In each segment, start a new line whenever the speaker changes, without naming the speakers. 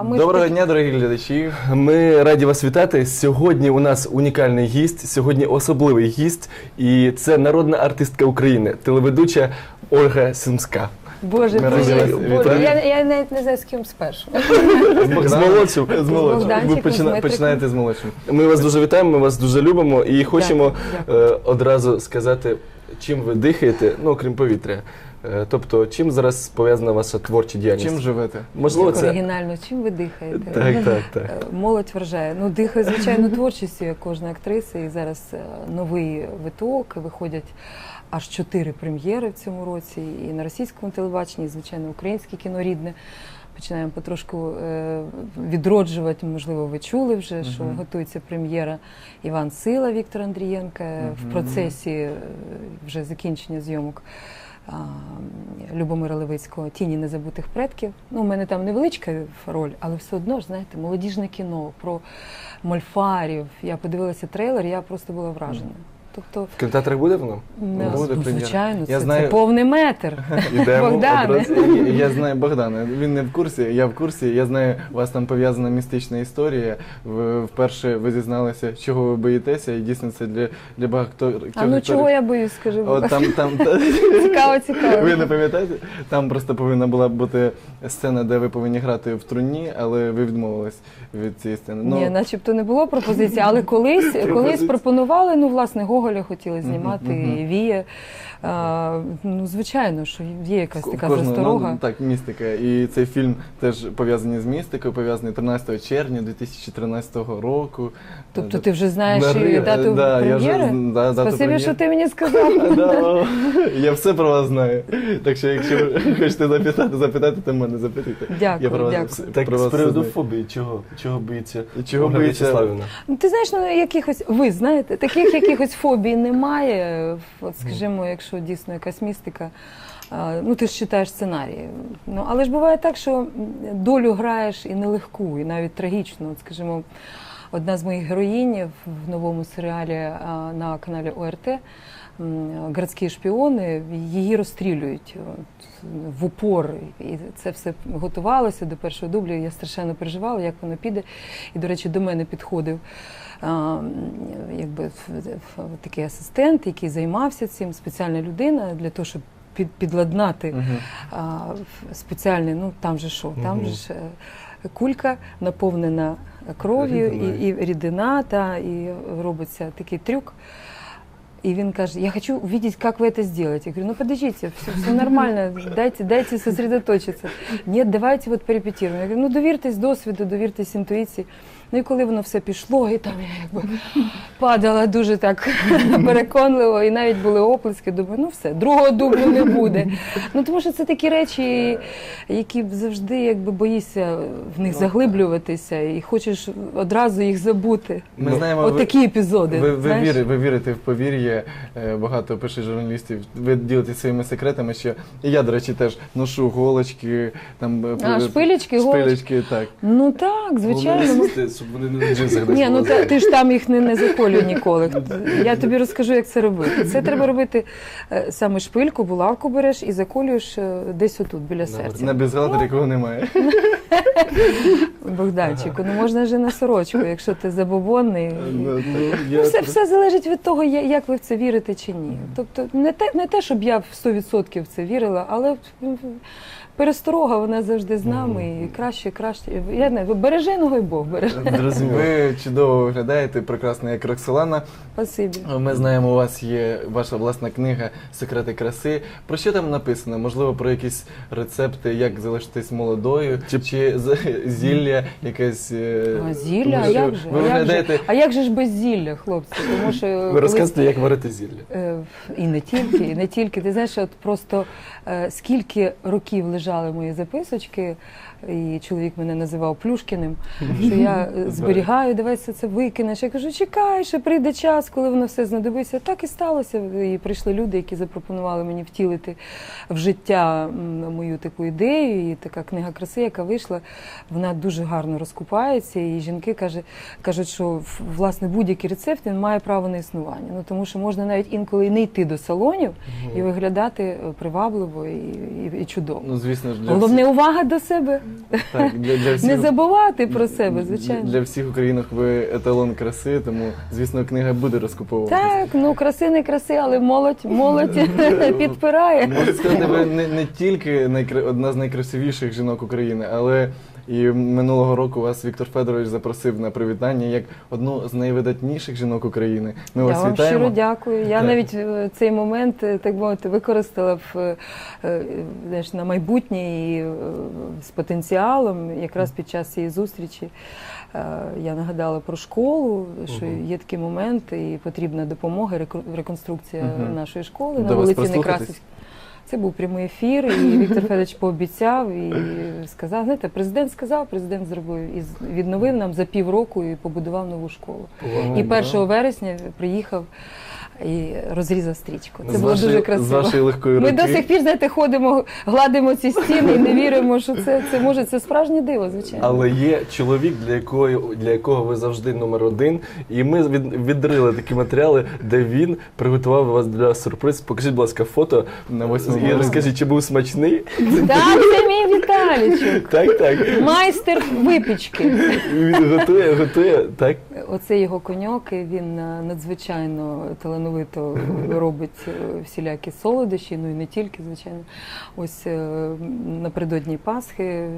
А ми
Доброго
такі-
дня, дорогі глядачі.
Ми раді вас вітати. Сьогодні у нас унікальний гість, сьогодні особливий гість, і це народна артистка України, телеведуча Ольга Сумська.
Боже,
Ми
Боже,
раді вас
Боже,
вітати.
я, я навіть не знаю, з ким спершу.
З молодшим.
З молодшим. Ви
з
почина-
Дмитриком.
починаєте з молодшим.
Ми вас дуже вітаємо, ми вас дуже любимо і хочемо
дякую.
е, одразу сказати, чим ви дихаєте, ну окрім повітря. Е, тобто, чим зараз пов'язана ваша творча діяльність?
Чим живете?
Можливо, це
оригінально, чим ви дихаєте?
так, так, так.
Е, Молодь вражає. Ну, дихаю, звичайно, творчістю, як кожна актриса. І зараз е, новий виток. Виходять аж чотири прем'єри в цьому році. І на російському телебаченні, і, звичайно, українське кіно рідне. Починаємо потрошку відроджувати. Можливо, ви чули вже, що
Мгм.
готується прем'єра Іван Сила Віктора Андрієнка е, в процесі вже закінчення зйомок. Любомира Левицького Тіні незабутих предків. Ну, у мене там невеличка роль, але все одно ж знаєте, молодіжне кіно про мольфарів. Я подивилася трейлер, я просто була вражена. Тобто,
В кінотеатрах буде воно?
не-
Буде
ну, звичайно,
Я
це,
знаю-
це повний метр.
Ідемо
Богдане.
Я- Я знаю Богдана. Він не в курсі, я в курсі. Я знаю, у вас там пов'язана містична історія. Ви вперше ви зізналися, чого ви боїтеся, і дійсно це для, для багато
А ну чого я боюсь, скажи,
От там, там,
цікаво, цікаво.
Ви не пам'ятаєте? Там просто повинна була бути сцена, де ви повинні грати в труні, але ви відмовились від цієї сцени. Ну,
Ні, начебто не було пропозиції, але колись, колись пропонували, ну, власне, Гоголя хотіли знімати, і Віє. А, ну, звичайно, що є якась така
кожного,
засторога.
ну, так, містика. І цей фільм теж пов'язаний з містикою, пов'язаний 13 червня 2013 року.
Тобто ти вже знаєш
На
і дату
да, я вже
прем'єри?
да, дату
Спасибі,
прем'єри.
що ти мені сказав.
Да, я все про вас знаю. Так що, якщо ви хочете запитати, запитати, то мене запитуйте.
Дякую,
я про вас,
дякую.
все-
Так,
про
з
вас все
приводу
знаю.
фобії, чого, чого боїться
Чого
Ольга
боїться?
Вячеславівна?
Ну, Ти знаєш, ну якихось ви знаєте, таких якихось фобій немає. От скажімо, якщо дійсно якась містика. Ну, ти ж читаєш сценарії. Ну, але ж буває так, що долю граєш і нелегку, і навіть трагічну. От, скажімо, одна з моїх героїнь в новому серіалі на каналі ОРТ Городські шпіони її розстрілюють в упор. І це все готувалося до першого дублю. Я страшенно переживала, як воно піде. І, до речі, до мене підходив якби, ф- ф- такий асистент, який займався цим, спеціальна людина для того, щоб під, підладнати в- спеціальний, ну там же що, там же ж е, кулька наповнена кров'ю і, і рідина, та, і робиться такий трюк. И він каже, я хочу увидеть, как вы это сделаете. Я говорю, ну подождите, все, все нормально, дайте, дайте сосредоточиться. Нет, давайте вот порепетируємо. Я говорю, ну довіртесь досвіду, довіртесь інтуїції. Ну і коли воно все пішло, і там я якби падала дуже так переконливо, і навіть були оплески. Думаю, ну все, другого дублю не буде. Ну тому що це такі речі, які завжди якби боїшся в них заглиблюватися і хочеш одразу їх забути.
Ми
Ну,
знаємо,
От
ви-
такі епізоди.
Ви, ви,
знаєш?
віри, ви вірите в повір'я, е, багато пише журналістів. Ви ділитесь своїми секретами, що і я, до речі, теж ношу голочки, там е,
А, шпилечки, голочки?
шпилечки, так.
Ну так, звичайно. ну,
Головне, щоб вони не на джинсах
Ні, ну та, ти ж там їх не, не заколюй ніколи. Я тобі розкажу, як це робити. Це треба робити е, саме шпильку, булавку береш і заколюєш е, десь отут, біля серця.
На бюстгальтері якого немає.
Богданчику, ну можна ж і на сорочку, якщо ти забобонний.
Ну, ну,
Ну,
я-
все, все залежить від того, я- як ви в це вірите чи ні. Тобто не те, не те, щоб я в 100% в це вірила, але м, пересторога вона завжди з нами і краще, краще. Я не береже ногой Бог береже.
Ви чудово виглядаєте, прекрасна як Роксолана.
Спасибі.
Ми знаємо, у вас є ваша власна книга Секрети краси. Про що там написано? Можливо, про якісь рецепти, як залишитись молодою, чи, з- зілля якесь. е,
А зілля,
тому
а як же?
Ви
а, як же?
виглядаєте.
а як же ж без зілля, хлопці? Тому що
Ви
коли-
розказуєте, як варити зілля.
Е, І не тільки, і не тільки. Ти знаєш, от просто е, скільки років лежали мої записочки, і чоловік мене називав Плюшкіним, що я е, зберігаю, давай все це викинеш. Я кажу, чекай, ще прийде час, коли воно все знадобиться. Так і сталося. І прийшли люди, які запропонували мені втілити в життя мою таку ідею. І така книга краси, яка вийшла, вона дуже гарно розкупається. І жінки каже, кажуть, що власне будь-який рецепт він має право на існування. Ну тому що можна навіть інколи і не йти до салонів і виглядати е, привабливо і, і, і чудово.
Ну, звісно, звісно ж, для
Головне увага до себе.
Так, для, для всіх,
Не забувати про себе, звичайно.
для всіх українок ви еталон краси, тому звісно книга буде розкуповуватися.
Так, ну краси не краси, але молодь, молодь підпирає.
Можна сказати, ви не, не тільки найкра... одна з найкрасивіших жінок України, але і минулого року вас Віктор Федорович запросив на привітання як одну з найвидатніших жінок України. Ми
Я
вас
вам
вітаємо.
щиро дякую. Я навіть е, цей момент, е, так мовити, використала в, е, знаєш, на майбутнє і з потенціалом. Якраз під час цієї зустрічі я нагадала про школу, що є такі моменти, і потрібна допомога, реконструкція нашої школи
До
на вулиці? Некрасівській. Це був прямий ефір, і Віктор Федорович пообіцяв і сказав: знаєте, президент сказав, президент зробив і відновив нам за півроку і побудував нову школу. І 1 вересня приїхав і розрізав стрічку. Це
з
було
вашої,
дуже
З
красиво.
вашої легкої
Ми до сих пір, знаєте, ходимо, гладимо ці стіни і не віримо, що це, це може це справжнє диво, звичайно.
Але є чоловік, для якого, для якого ви завжди номер один. І ми від, відрили такі матеріали, де він приготував вас для сюрприз. Покажіть, будь ласка, фото
На 8
і розкажіть, чи був смачний?
Так, це
Так, так.
майстер випічки.
Він готує, готує, так.
Оце його коньок, і він е, надзвичайно талановито робить е, всілякі солодощі, ну і не тільки, звичайно. Ось е, напередодні Пасхи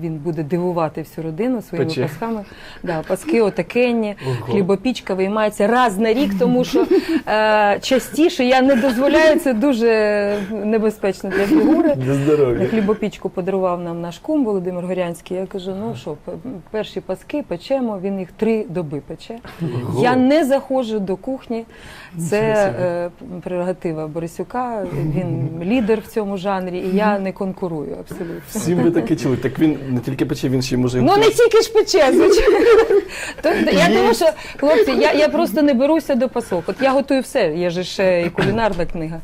він буде дивувати всю родину своїми
Пече.
пасхами. Да, паски отакенні, хлібопічка виймається раз на рік, тому що е, частіше я не дозволяю, це дуже небезпечно для фігури.
Для здоров'я.
Хлібопічку подарував нам наш кум Володимир Горянський. Я кажу: ну що, перші паски печемо, він їх три доби пече. Я не заходжу до кухні. Це е, прерогатива Борисюка. Він лідер в цьому жанрі, і я не конкурую абсолютно.
Всім ви таке чули. Так він не тільки пече, він ще й може.
Ну не тільки ж пече, звичайно. Тобто, я думаю, що хлопці, я, я просто не беруся до пасок. От я готую все. Є же ще і кулінарна книга,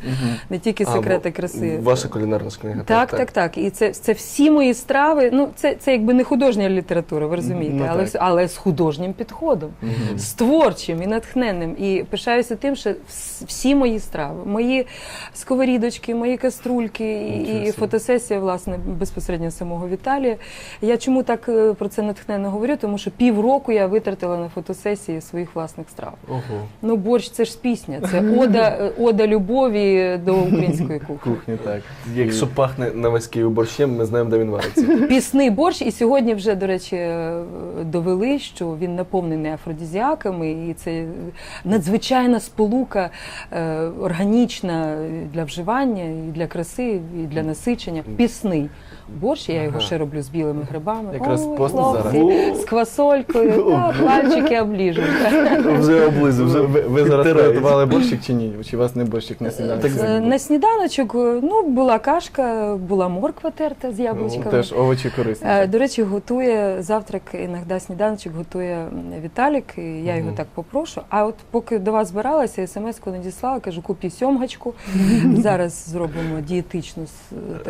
не тільки секрети краси.
Ваша кулінарна ж книга.
Так, так, так. І це, це всі мої страви. Ну, це, це якби не художня література, ви розумієте,
Ну,
але, але з художнім підходом,
Мгм.
з творчим і натхненним. І пишаюся тим, що всі мої страви, мої сковорідочки, мої каструльки і, і фотосесія, власне, безпосередньо самого Віталія. Я чому так е, про це натхненно говорю? Тому що півроку я витратила на фотосесії своїх власних страв.
Ого.
Ну, борщ це ж пісня, це ода, е, ода любові до української кухні.
Кухні, так.
Якщо пахне на борщем, ми знаємо, де він вариться.
Пісний борщ, і сьогодні вже, до речі, е, довели, що він наповнений афродизіаками, і це надзвичайна сполука е, органічна для вживання, і для краси, і для насичення. Пісний борщ, я його
Ага.
ще роблю з білими грибами.
Якраз
Ой,
пост
хлопці,
зараз.
з квасолькою, та, пальчики обліжуть.
Вже облизу, вже
Ви, ви зараз
підтирають.
приготували борщик чи ні? Чи у вас не борщик на сніданок?
Е, На сніданочок е, ну, була кашка, була морква терта з яблучками.
Ну, Теж овочі корисні.
Е, До речі, готує завтрак, іноді сніданочок готує Віталік, і я його так попрошу. А от поки до вас збиралася, смс-ку надіслала, кажу, купі сьомгачку. Зараз зробимо дієтичну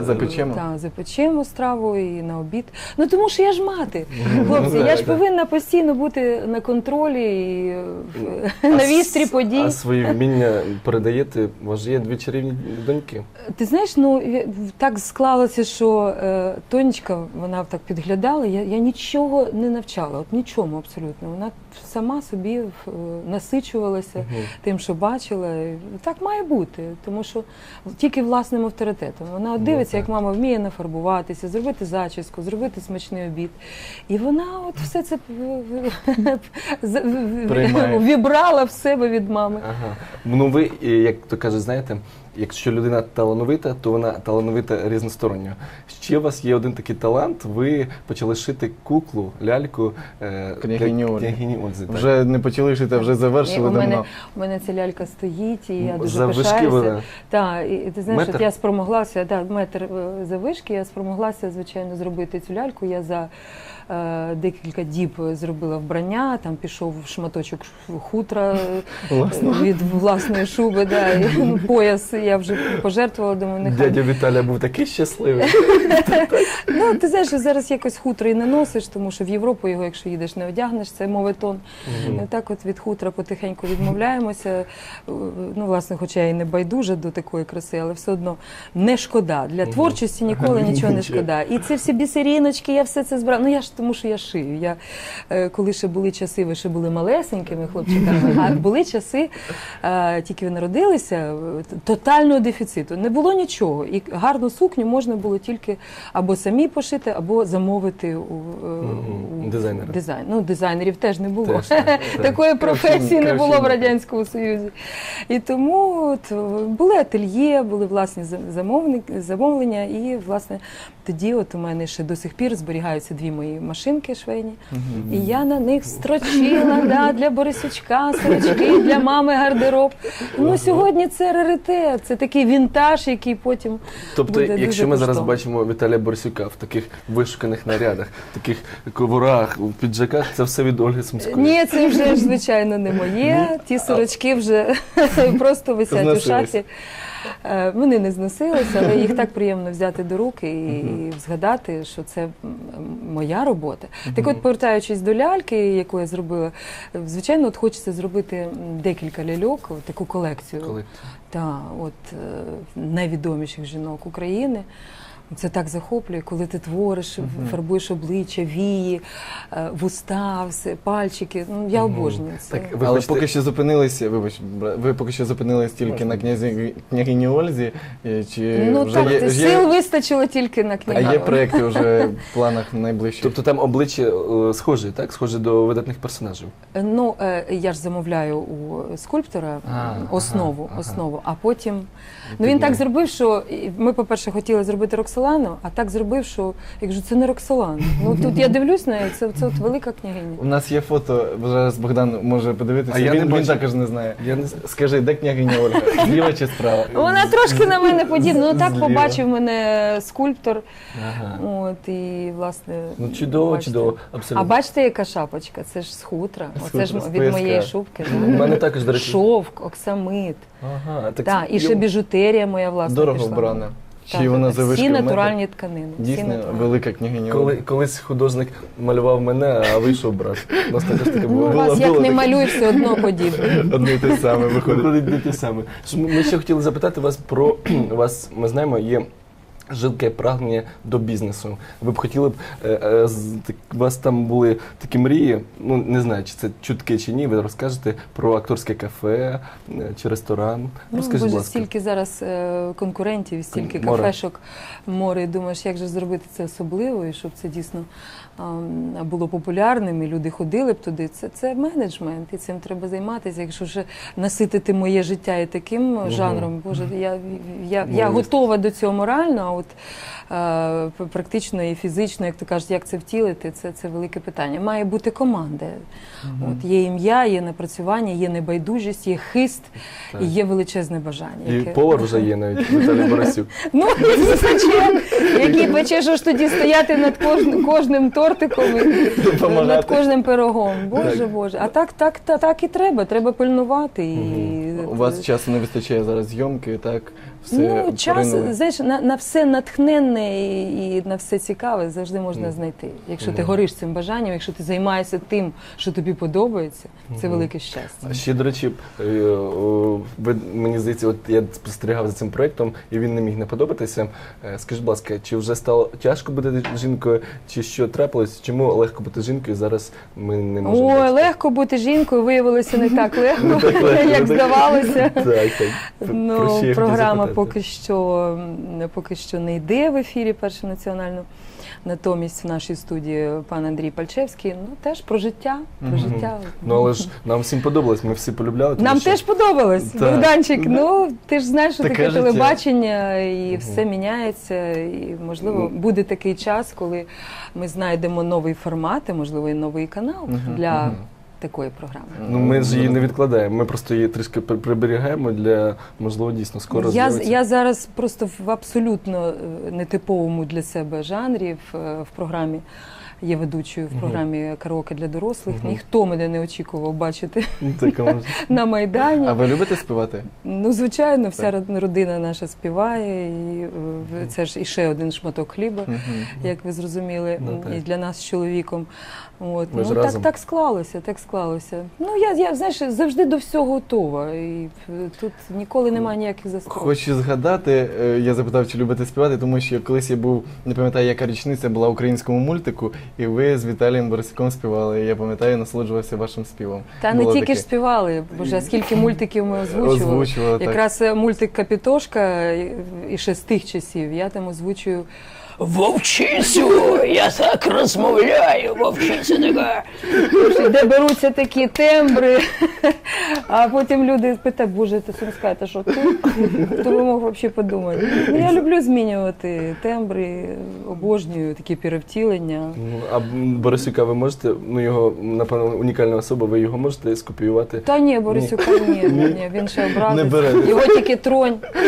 Запечемо?
Та, запечемо страву і на обід. Ну тому що я ж мати.
Ну,
Хлопці, я ж повинна постійно бути на контролі і е, на вістрі подій.
А свої вміння передаєте, у вас же є дві чарівні доньки.
Ти знаєш, ну так склалося, що е, Тонечка, вона так підглядала. Я, я нічого не навчала, от нічому абсолютно. Вона сама собі е, насичувалася
Мгм.
тим, що бачила. Так має бути, тому що тільки власним авторитетом. Вона от
Ну,
дивиться, як мама вміє нафарбуватися, зробити зачіску, зробити смачний обід. І вона от все це з- вібрала в себе від мами.
Ага. Ну ви, е, як то каже, знаєте, якщо людина талановита, то вона талановита різносторонньо. Ще у вас є один такий талант. Ви почали шити куклу, ляльку е,
Княгині Ольги.
княгині Ользи. так.
Вже не почали шити, а вже
Ні, у мене, у мене ця лялька стоїть, і я дуже пишаюся.
вона.
Так, і, ти знаєш,
Метр?
от я спромоглася, да, метр е, завишки, я спромоглася, звичайно, зробити цю ляльку. Я за декілька діб зробила вбрання, там пішов шматочок хутра е, від власної шуби, да, і, ну, пояс, я вже пожертвувала, думаю, нехай.
Дядя Віталя був такий щасливий.
Ну, ти знаєш, зараз якось хутро і не носиш, тому що в Європу його, якщо їдеш, не одягнеш, це моветон.
Мгм.
Так от від хутра потихеньку відмовляємося. Е, Ну, власне, хоча я і не байдужа до такої краси, але все одно не шкода. Для творчості ніколи нічого не шкода. І це всі бісеріночки, я все це збирала. Ну я ж тому, що я шию. Я е, коли ще були часи, ви ще були малесенькими хлопчиками, а були часи, е, тільки ви народилися, е, тотального дефіциту. Не було нічого. І гарну сукню можна було тільки або самі пошити, або замовити у, у
Дизайнера.
Дизайн. Ну, дизайнерів теж не було.
Теж так, так.
Такої професії не було в. Радянському Союзі. І тому от, були ательє, були власні замовлення, і власне тоді от у мене ще до сих пір зберігаються дві мої машинки швейні. І я на них строчила да, для Борисючка, сорочки, для мами гардероб. Ну сьогодні це раритет, це такий вінтаж, який потім
Тобто,
буде дуже
якщо ми зараз бачимо Віталія Борисюка в таких вишуканих нарядах, таких коворах, у піджаках, це все від Ольги Сумської.
Ні, це вже звичайно не моє. Ті сорочки вже просто висять у
Зносились.
шафі. Е, Вони не зносилися, але їх так приємно взяти до руки і, згадати, що це моя робота. Так от, повертаючись до ляльки, яку я зробила, е, звичайно, от хочеться зробити декілька ляльок, таку колекцію.
Коли
Та, от е, найвідоміших жінок України. Це так захоплює, коли ти твориш, фарбуєш обличчя, вії, е, вуста, все, пальчики. Ну, я обожнюю це.
Так, Ви
Але
хочете-
поки що зупинилися, вибач, ви поки що зупинились тільки
Можна.
на князі княгині Ользі. е, Чи
ну
вже
так,
є,
ти
ж є-
сил вистачило тільки на
а є проекти вже в планах найближчих?
Тобто там обличчя е, схожі, так? Схожі до видатних персонажів.
Ну, я ж замовляю у скульптора
А,
основу,
ага, ага.
основу, а потім. Ну він так зробив, що ми, по-перше, хотіли зробити Роксолану, а так зробив, що я кажу, це не Роксолана. Ну тут я дивлюсь на неї, це, це от велика княгиня.
У нас є фото, зараз Богдан може подивитися.
А я
він,
не
він
бачу.
також не знає.
Я не знаю.
Скажи, де княгиня Ольга? Зліва чи справа?
Вона трошки на мене подібна. Ну так
Зліва.
побачив мене скульптор.
Ага.
От і власне.
Ну чудово,
бачите.
чудово,
А
абсолютно.
бачите, яка шапочка? Це ж з хутра. Оце ж
хутра, з
від моєї шубки.
У мене також, до речі.
Шовк, оксамит.
Ага, так,
Так, і ще біжутерія моя власна.
Дорого
пішла.
вбрана. Чи
Так,
вона
так, Всі натуральні тканини.
Дійсно,
натуральні.
велика княгиня
Коли, колись художник малював мене, а вийшов брат. У нас також таке
Ну,
було.
у вас як не малюй, все одно подібне.
Одне те саме виходить.
Те саме. Ми ще хотіли запитати вас про вас, ми знаємо, є. Жилке прагнення до бізнесу. Ви б хотіли б е, е, у вас там були такі мрії. Ну не знаю, чи це чутки чи ні. Ви розкажете про акторське кафе е, чи ресторан.
Ну,
Розкажіть, будь
боже,
ласка.
стільки зараз конкурентів, стільки
Море.
кафешок, море. Думаєш, як же зробити це особливо, і щоб це дійсно було популярним, і люди ходили б туди. Це, це менеджмент, і цим треба займатися. Якщо вже наситити моє життя і таким жанром, боже, я, я, я
Ну,
готова до цього морально, а от е, практично і фізично, як то кажуть, як це втілити, це, це велике питання. Має бути команда. От є ім'я, є напрацювання, є небайдужість, є хист
Так.
і є величезне бажання.
І
яке-
повар вже є навіть Віталій Борисюк.
Ну, який пече, що ж тоді стояти над кожним, кожним тортиком, і над
Допомагати.
кожним пирогом. Боже,
Так.
Боже. А так, так, так, так і треба. Треба пильнувати. І,
У вас часу не вистачає зараз зйомки, так? Все
ну, час,
поринули.
знаєш, на, на все натхненне і, і на все цікаве завжди можна
Мгм.
знайти. Якщо ти гориш цим бажанням, якщо ти займаєшся тим, що тобі подобається, це
Мгм.
велике щастя.
А Ще, до речі, е, ви, мені здається, от я спостерігав за цим проєктом, і він не міг не подобатися. Е, Скажіть, будь ласка, чи вже стало тяжко бути жінкою, чи що трапилось? Чому легко бути жінкою зараз ми не можемо?
Ой,
бачити?
легко бути жінкою виявилося не так легко, як здавалося.
Так, так.
Ну, програма? Поки що поки що не йде в ефірі перше національно. Натомість в нашій студії пан Андрій Пальчевський. Ну теж про життя. Про
Мгм.
життя.
Ну але ж нам всім подобалось, ми всі полюбляли. тому
Нам
що-
теж подобалось. Богданчик. Ну ти ж знаєш, що
Таке
таке телебачення, і
Мгм.
все міняється. І можливо
Ну.
буде такий час, коли ми знайдемо новий формат, і можливо і новий канал для. Такої програми.
Ну, ми ж її не відкладаємо, ми просто її трішки приберігаємо для, можливо, дійсно скоро
Я,
з'явиться.
я зараз просто в абсолютно е, нетиповому для себе жанрі в, е, в програмі. Є ведучою в програмі Караоке для дорослих.
Мгм.
Ніхто мене не очікував бачити на Майдані.
А ви любите співати?
Ну, звичайно, вся родина наша співає, і е, це ж іще один шматок хліба, як ви зрозуміли,
Ну,
і для нас з чоловіком. От.
Ж
ну, так, так склалося, так склалося. Ну, я, я знаєш, завжди до всього готова. І е, тут ніколи немає ніяких застрахів.
Хочу згадати, е, я запитав, чи любите співати, тому що колись я був, не пам'ятаю, яка річниця була українському мультику, і ви з Віталієм Борисюком співали. Я пам'ятаю, насолоджувався вашим співом.
Та не тільки
таке.
ж співали, боже, скільки мультиків ми озвучували.
Озвучували.
Якраз е, мультик Капітошка і- і ще з тих часів. Я там озвучую Вовчицю, я так розмовляю, вовчиця така. Де беруться такі тембри, а потім люди питають, боже, ти сумська, та що ти? Хто би мог взагалі подумати? Ну, я люблю змінювати тембри, обожнюю такі перевтілення.
Ну, а Борисюка ви можете, ну його, напевно, унікальна особа, ви його можете скопіювати?
Та ні, Борисюка, ні, ні, ні, він ще
Не бере.
Його тільки тронь.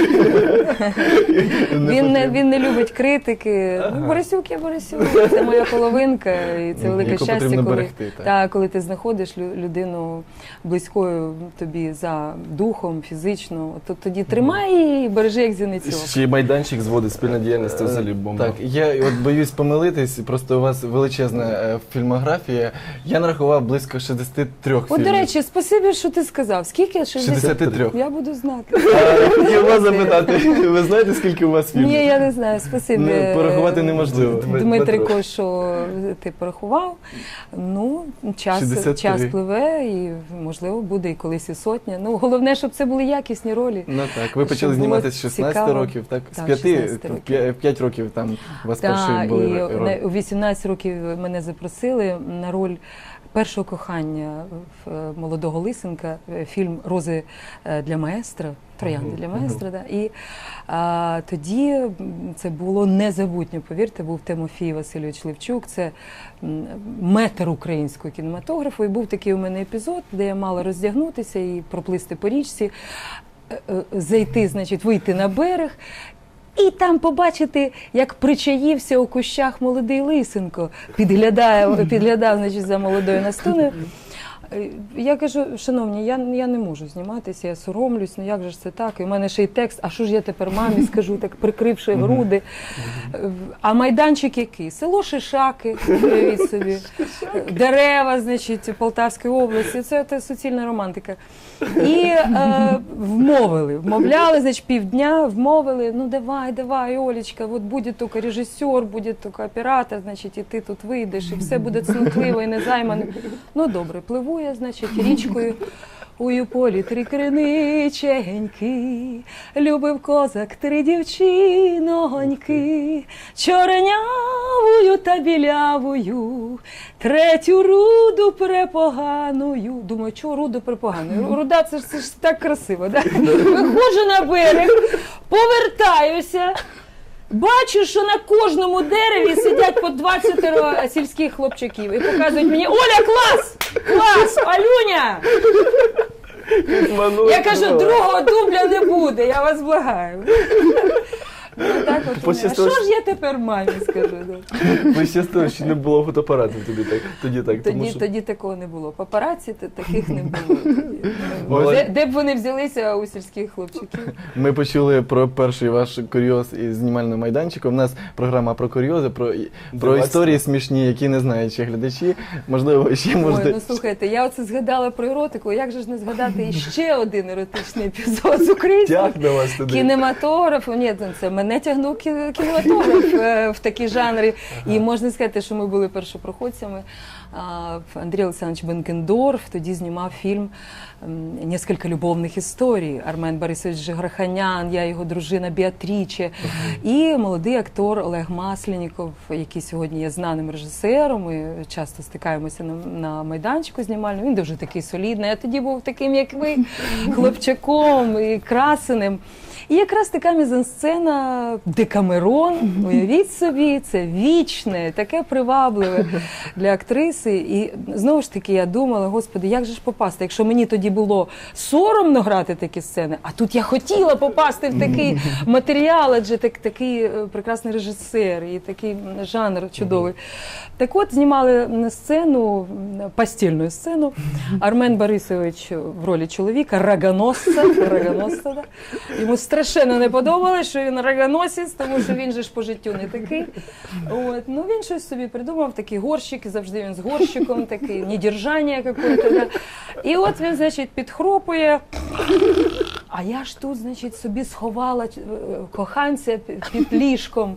Він не, він не любить критики. Ну, Борисюк є Борисюк, це моя половинка, і це велике
Яку
щастя, коли,
берегти, так.
та, коли ти знаходиш людину близькою тобі за духом, фізично, то тоді тримай її і бережи як зіницю.
Ще й майданчик зводить спільна діяльність, це взагалі бомба.
Так, я от боюсь помилитись, просто у вас величезна е, фільмографія. Я нарахував близько 63
От,
фільмів.
до речі, спасибі, що ти сказав. Скільки?
63.
Я буду знати.
А, Хотів вас запитати, ви знаєте, скільки у вас фільмів?
Ні, я не знаю, спасибі.
Порахувати неможливо.
Дмитрико, що ти порахував. Ну, час,
63.
час пливе, і можливо буде і колись і сотня. Ну, головне, щоб це були якісні ролі.
Ну так, ви почали зніматися з 16
цікаво.
років, так? З
Так,
5,
років.
5 років там у вас перші
і
були
на-
ролі.
у 18 років мене запросили на роль першого кохання в е, молодого Лисенка, е, фільм Рози е, для маестра. Троянди для
мгм.
маестра, да. і а, тоді це було незабутньо, повірте, був Тимофій Васильович Левчук, це метр українського кінематографу. І був такий у мене епізод, де я мала роздягнутися і проплисти по річці, е, е, зайти, значить, вийти на берег. І там побачити, як причаївся у кущах молодий лисенко, підглядає, підглядав значить, за молодою настуною. Е, Я кажу, шановні, я, я не можу зніматися, я соромлюсь, ну як же ж це так? І в мене ще й текст, а що ж я тепер мамі скажу, так прикривши груди. Е, А майданчик який? Село Шишаки, уявіть собі, дерева, значить, Полтавської області. Це, це суцільна романтика. І е, вмовили, вмовляли, значить, півдня, вмовили, ну давай, давай, Олечка, от буде тільки режисер, буде тільки оператор, значить, і ти тут вийдеш, і все буде цнотливо і незаймане. Ну добре, пливу я, значить, річкою. У полі три криниченьки, любив козак три дівчиноньки, чорнявую та білявую, третю руду препоганою. Думаю, чого руду препоганою? Руда це ж, це ж так красиво. Да? Виходжу на берег, повертаюся. Бачу, що на кожному дереві сидять по 20 сільських хлопчиків і показують мені Оля, клас! Клас! Алюня! Я кажу, другого дубля не буде, я вас благаю. Ну, так от, у мене. а що ж я тепер мамі скажу? да?
Пощастило, що не було фотоапаратів тобі так. Тоді так. тому
Тоді,
що...
тоді такого не було. Папараці та- таких не було. тоді.
Ось.
Де, де б вони взялися у сільських хлопчиків?
Ми почули про перший ваш курйоз із знімального майданчику. У нас програма про курйози, про, про історії смішні, які не знають ще глядачі. Можливо, ще
Ой,
можете.
ну слухайте, я оце згадала про еротику. Як же ж не згадати іще один еротичний епізод з українського
Тяг вас туди.
кінематографу. Ні, це мене тягнув кі- кінематограф е, в такі жанри. І можна сказати, що ми були першопроходцями. Андрій Олександрович Бенкендорф тоді знімав фільм м, «Несколько любовних історій. Армен Борисович Жиграханян, я його дружина Біатріче. І молодий актор Олег Масляніков, який сьогодні є знаним режисером. Ми часто стикаємося на, на майданчику знімальному. Він дуже такий солідний. Я тоді був таким, як ви, хлопчаком і красеним. І якраз така мізансцена на Декамерон. Уявіть собі, це вічне, таке привабливе для актриси. І знову ж таки я думала, господи, як же ж попасти? Якщо мені тоді було соромно грати такі сцени, а тут я хотіла попасти в такий матеріал, адже так, такий е, прекрасний режисер і такий жанр чудовий. Так от знімали сцену, постільну сцену. Армен Борисович в ролі чоловіка, рогоносця. рогоносця да. Йому страшенно не подобалось, що він рогоносець, тому що він же ж по життю не такий. От. Ну він щось собі придумав, такий горщик, завжди він з горщиком, такий недержання какое-то. Да. І от він, значить, підхропує. А я ж тут, значить, собі сховала е, коханця під- ліжком.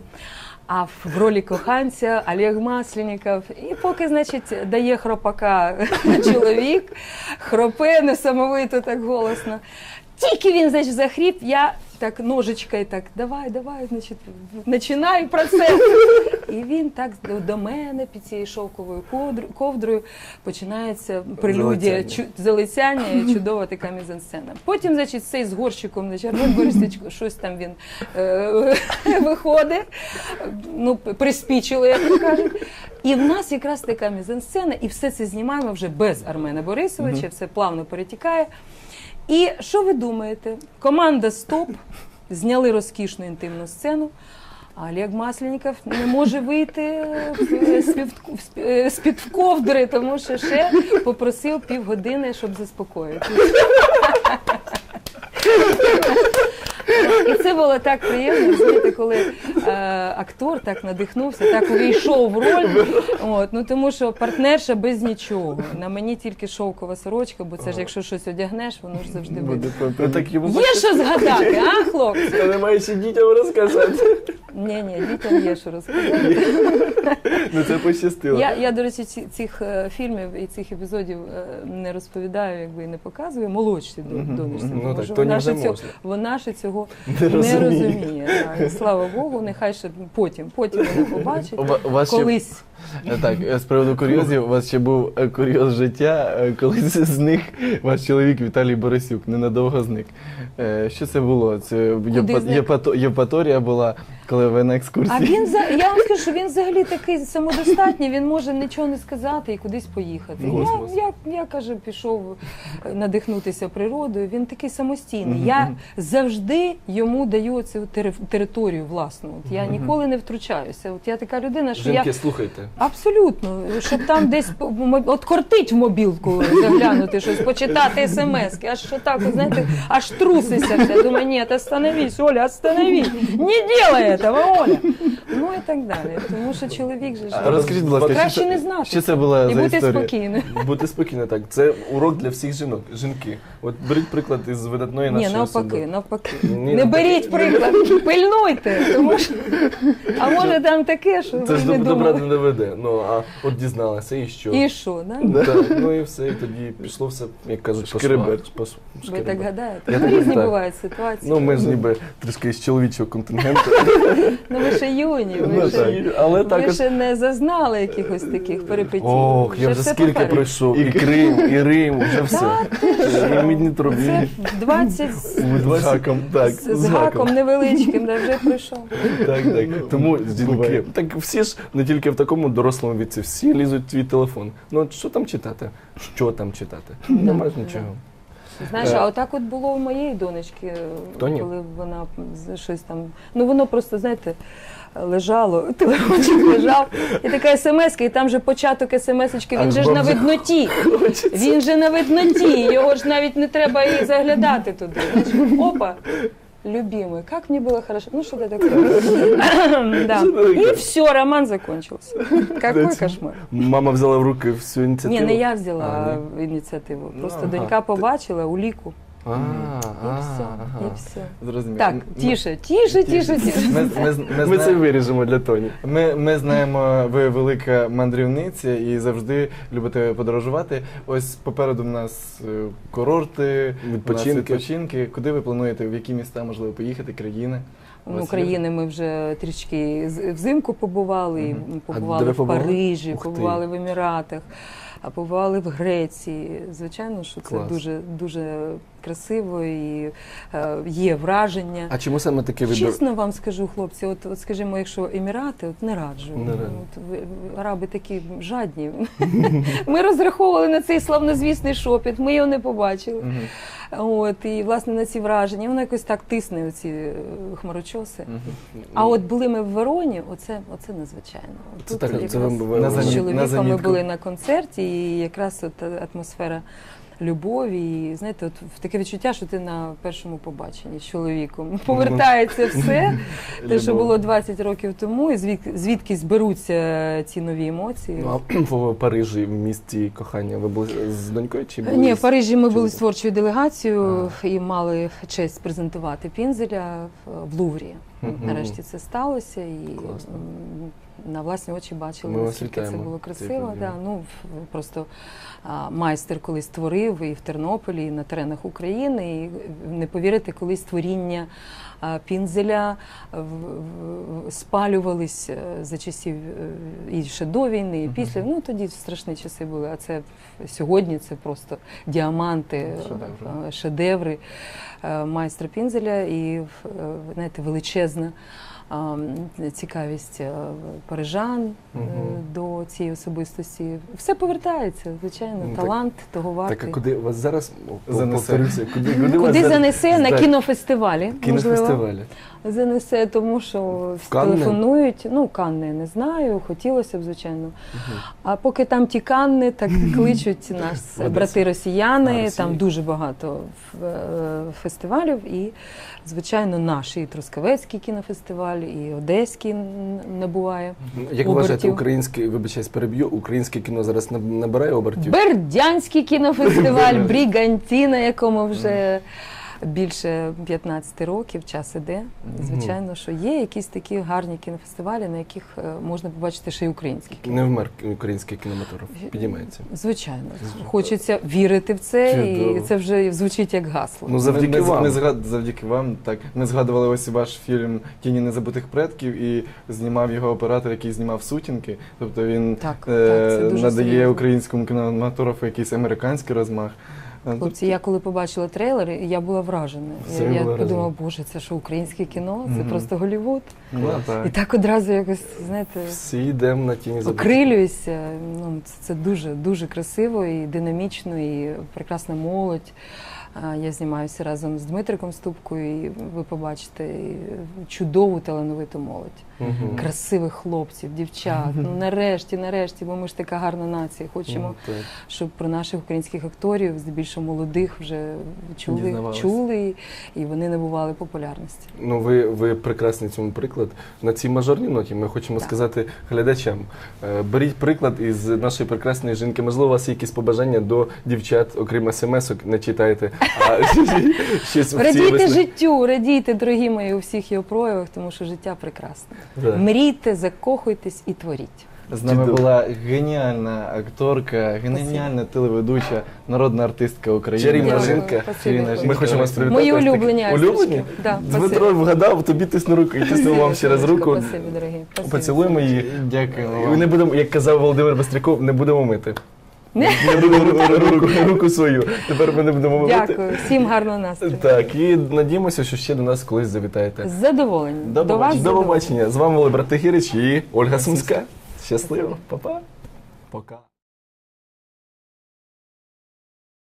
А в в ролі коханця Олег Масленников. І поки, значить, дає хропака чоловік, хропе несамовито так голосно. Тільки він, значить, захріп, я так ножичкою так, давай, давай, значить, починай процес. І він так до- мене під цією шовковою ковдр- ковдрою починається прелюдія,
Залицяння.
чу- залицяння і чудова така мізансцена. Потім, значить, цей з горщиком, значить, Армен Борисович, щось там він е, виходить, ну, приспічили, як то кажуть. І в нас якраз така мізансцена, і все це знімаємо вже без Армена Борисовича, все плавно перетікає. І що ви думаєте? Команда Стоп зняли розкішну інтимну сцену. А Олег Масленников не може вийти е, з-під е, ковдри, тому що ще попросив півгодини, щоб заспокоїти. І це було так приємно, знаєте, коли е, актор так надихнувся, так увійшов в роль. От, ну тому що партнерша без нічого. На мені тільки шовкова сорочка, бо це ж якщо щось одягнеш, воно ж завжди буде. Є що згадати, а, хлопці?
Та немає ще дітям розказати.
Ні, ні, дітям є що розказати.
Ну це пощастило.
Я, я, до речі, цих е, фільмів і цих епізодів е, не розповідаю, якби і не показую. Молодші донечці.
Ну так,
вона, ще цього, вона ще цього
Не
не
розуміє.
І слава Богу, нехай ще потім, потім вона побачить.
У вас
Колись.
Е, Так, е, з приводу курйозів, у вас ще був курйоз життя, колись зник ваш чоловік Віталій Борисюк, ненадовго зник. Що це було? Це Євпаторія була, коли ви на
А він за я вам скажу, що він взагалі такий самодостатній, він може нічого не сказати і кудись поїхати. Я,
Космос.
я, я каже, пішов е, надихнутися природою. Він такий самостійний. Я завжди йому даю цю територію власну. От я ніколи не втручаюся. От я така людина, що я
Жінки, слухайте.
Абсолютно, щоб там десь от кортить в мобілку заглянути щось, почитати смс, аж що так, знаєте, аж трусися. Думаю, ні, остановись, Оля, остановись, не делай этого, Оля. Ну і так далі. Тому що чоловік же ж
А Розкажіть, будь ласка,
краще
що,
не знати
що це була
і
за
бути
історія?
спокійним.
Бути спокійні, так. Це урок для всіх жінок. Жінки. От беріть приклад із видатної
Ні,
нашої
навпаки,
особи.
навпаки.
Ні,
Не
навпаки.
беріть приклад, пильнуйте, тому що а може там таке, що
Це
ви
ж
не
до добра
думали.
не доведе. Ну а от дізналася і що?
І що, да?
Так, ну і все, і тоді пішло все, як кажуть, швах,
Ви так гадаєте?
Я
Ну,
так
Різні
гадаю.
бувають ситуації.
Ну, ми ж ніби трішки з чоловічого контингенту.
Ну ви ще юні, ви
Ну,
ще,
так. Але
ви
також.
ще не зазнали якихось таких перипетій.
Ох, я вже
все
скільки
попереду.
пройшов. І Крим, і Рим, вже все. І мідні трубі.
Це 20 з,
З гаком, так.
з, з гаком невеличким, де вже пройшов.
Так, так. Тому жінки, так всі ж не тільки в такому дорослому віці, всі лізуть в твій телефон. Ну от що там читати? Що там читати? Немає ж нічого.
Знаєш,
Е.
а отак от було у моєї донечки, коли вона щось там. Ну воно просто, знаєте, лежало, телефончик лежав, і така смс і там же початок смс-очки, він же ж на видноті. Він же на видноті, його ж навіть не треба і заглядати туди. Знаєш, Опа. Любимый, как мне было хорошо. Ну, что-то такое. Да. И все, роман закончился. Какой кошмар.
Мама взяла в руки всю
Ні,
ініціативу.
не я взяла
А, ні.
ініціативу. Просто
ага.
донька побачила уліку.
А,
І
а,
все.
ага.
Все.
Зрозуміло.
Так, тише, тише, тише, тише.
Ми, ми, з- ми,
Ми це
знаємо-
виріжемо для Тоні.
Ми, ми знаємо, ви велика мандрівниця і завжди любите подорожувати. Ось попереду в нас е, курорти, у нас
Відпочинки.
відпочинки. Куди ви плануєте? В які міста можливо поїхати? Країни? У вас є?
України ми вже трішки з- взимку побували, і
Мгм.
побували
де ви
в
побували?
Парижі,
Ух ти.
побували в Еміратах. а побували в Греції. Звичайно, що це
Клас.
дуже дуже красиво і е, є враження.
А чому саме таке вибір?
Чесно вам скажу, хлопці, от, от скажімо, якщо емірати, от не раджу.
Не раджу.
От, ви- араби такі жадні. Ми розраховували на цей славнозвісний шопіт, ми його не побачили.
Мгм.
От, і власне на ці враження, воно якось так тисне, оці е, хмарочоси.
Мгм.
А от були ми в Вероні, оце, оце надзвичайно.
Це так, це вам ви-
На
з
на
чоловіком ми
замітку.
були на концерті, і якраз от е, атмосфера любові. І знаєте, от в- таке відчуття, що ти на першому побаченні з чоловіком. Повертається все, те, що було 20 років тому, і звід- звідки зберуться ці нові емоції.
Ну, а в Парижі, в місті кохання, ви були з донькою чи були?
Ні, в Парижі ми були з творчою делегацією і мали честь презентувати Пінзеля в- в Луврі. Нарешті це сталося, і
Класно.
На власні очі бачили,
Ми
наскільки це було красиво. Да, ну, просто а, майстер колись створив і в Тернополі, і на теренах України. І не повірите, колись творіння а, Пінзеля в- в- спалювались е, за часів е, і ще до війни, і після. Ну тоді страшні часи були. А це сьогодні це просто діаманти,
Шедеври.
е, шедеври майстра Пінзеля і знаєте, величезна цікавість е, парижан
Мгм.
до цієї особистості. Все повертається, звичайно,
Ну, так-
талант того
Так, а куди вас зараз
Занесе.
повторюся, куди, куди, вас
Куди
зараз-
занесе на кінофестивалі? Можливо,
кінофестивалі?
занесе, тому що телефонують. Ну, Канни я не знаю, хотілося б, звичайно. А поки там ті Канни, так кличуть нас брати росіяни. Там дуже багато е, фестивалів. І, звичайно, наш і Трускавецький кінофестиваль, і Одеський не набуває.
Як ви вважаєте, українське, вибачаюсь, переб'ю, українське кіно зараз набирає обертів?
Бердянський кінофестиваль, Брігантіна, якому вже більше 15 років, час іде. Звичайно, що є якісь такі гарні кінофестивалі, на яких е, можна побачити ще й українські кіно.
Не вмер український кінематограф, підіймається.
Звичайно, хочеться вірити в це,
Чудово.
і це вже звучить як гасло.
Ну, завдяки
ми,
вам.
Ми згад... Завдяки вам. Так, ми згадували ось ваш фільм Тіні незабутих предків і знімав його оператор, який знімав сутінки. Тобто він
Так,
е,
так, це дуже
надає
серйозно.
українському кінематографу якийсь американський розмах. Е,
Хлопці, я коли побачила трейлер, я була вражена.
Все
Я, я подумала, боже, це що українське кіно? Це
Мгм.
просто Голівуд.
Yeah, так.
І так одразу якось, знаєте,
Всі йдемо на тіні
окрилююся. Ну, це, це дуже дуже красиво і динамічно, і прекрасна молодь. Я знімаюся разом з Дмитриком Ступкою, і ви побачите чудову талановиту молодь.
Мгм.
Красивих хлопців, дівчат. Ну нарешті, нарешті, бо ми ж така гарна нація. Хочемо,
Ну,
щоб про наших українських акторів, здебільшого молодих, вже чули, чули, і вони набували популярності.
Ну, ви, ви прекрасний цьому приклад. На цій мажорній ноті ми хочемо
Так.
сказати глядачам: е, беріть приклад із нашої прекрасної жінки. Можливо, у вас є якісь побажання до дівчат, окрім смс-ок, не читайте, а щось в цій
Радійте
весні.
життю, радійте, дорогі мої, у всіх його проявах, тому що життя прекрасне.
Да.
Мрійте, закохуйтесь і творіть.
З нами
Чудово.
була геніальна акторка, геніальна телеведуча, народна артистка України.
Чарівна
Дякую,
жінка.
Чарівна
хлопці.
Ми хочемо вас привітати.
Мої
Ось
улюблені
Улюблені?
Да,
Дмитро вгадав, тобі тисну руку і тисну вам ще раз руку.
Спасибі, дорогі. Спасибі.
Поцілуємо її.
Дякуємо
І
вам.
не будемо, як казав Володимир Бастряков, не будемо мити.
Не
руку, руку свою. Тепер ми не будемо мовити.
Дякую, всім гарного настрою.
Так, і надіємося, що ще до нас колись завітаєте.
З задоволенням.
До
До вас
До побачення. З вами були брати Гірич і Ольга Сумська. Щасливо, Па-па.
Пока.